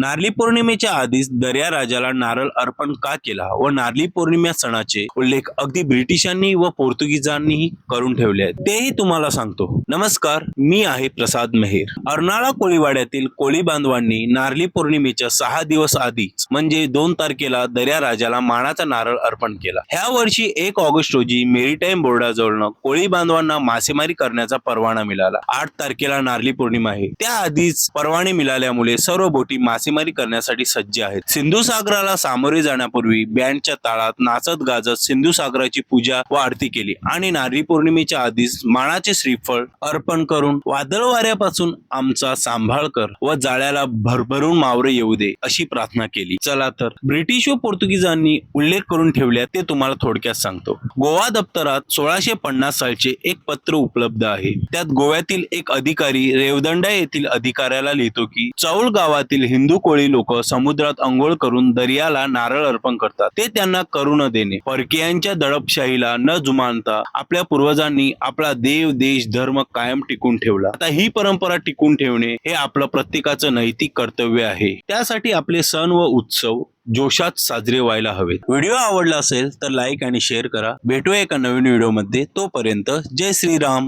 नारळी पौर्णिमेच्या आधीच दर्या राजाला नारळ अर्पण का केला व नारळी पौर्णिमा सणाचे उल्लेख अगदी ब्रिटिशांनी व पोर्तुगीजांनीही करून ठेवले आहेत. तेही तुम्हाला सांगतो. नमस्कार मी आहे प्रसाद मेहेर. अर्नाळा कोळीवाड्यातील कोळी बांधवांनी नारळी पौर्णिमेच्या सहा दिवस आधीच म्हणजे दोन तारखेला दर्या राजाला मानाचा नारळ अर्पण केला. ह्या वर्षी एक ऑगस्ट रोजी मेरीटाईम बोर्डाजवळनं कोळी बांधवांना मासेमारी करण्याचा परवाना मिळाला. आठ तारखेला नारळी पौर्णिमा आहे. त्याआधीच परवाने मिळाल्यामुळे सर्व बोटी मासे मासेमारी करण्यासाठी सज्ज आहेत. सिंधू सागराला सामोरे जाण्यापूर्वी बँडच्या ताळात नाचत गाजत सिंधू सागराची पूजा व आरती केली आणि नारळी पौर्णिमेच्या आधीच मानाचे श्रीफळ अर्पण करून वादळ वाऱ्यापासून आमचा सांभाळ कर व जाळ्याला भरभरून मावरे येऊ दे अशी प्रार्थना केली. चला तर ब्रिटिश व पोर्तुगीजांनी उल्लेख करून ठेवल्या ते तुम्हाला थोडक्यात सांगतो. गोवा दप्तरात सोळाशे पन्नास सालचे एक पत्र उपलब्ध आहे. त्यात गोव्यातील एक अधिकारी रेवदंडा येथील अधिकाऱ्याला लिहितो की चौल गावातील हिंदू कोळी लोक समुद्रात अंघोळ करून दर्याला नारळ अर्पण करतात. ते त्यांना करू न देणे. परकीयांच्या दडपशाहीला न जुमानता आपल्या पूर्वजांनी आपला देव देश धर्म कायम टिकून ठेवला. आता ही परंपरा टिकून ठेवणे हे आपलं प्रत्येकाचं नैतिक कर्तव्य आहे. त्यासाठी आपले सण व उत्सव जोशात साजरे व्हायला हवेत. व्हिडिओ आवडला असेल तर लाईक आणि शेअर करा. भेटूया एका नवीन व्हिडिओमध्ये तोपर्यंत जय श्रीराम.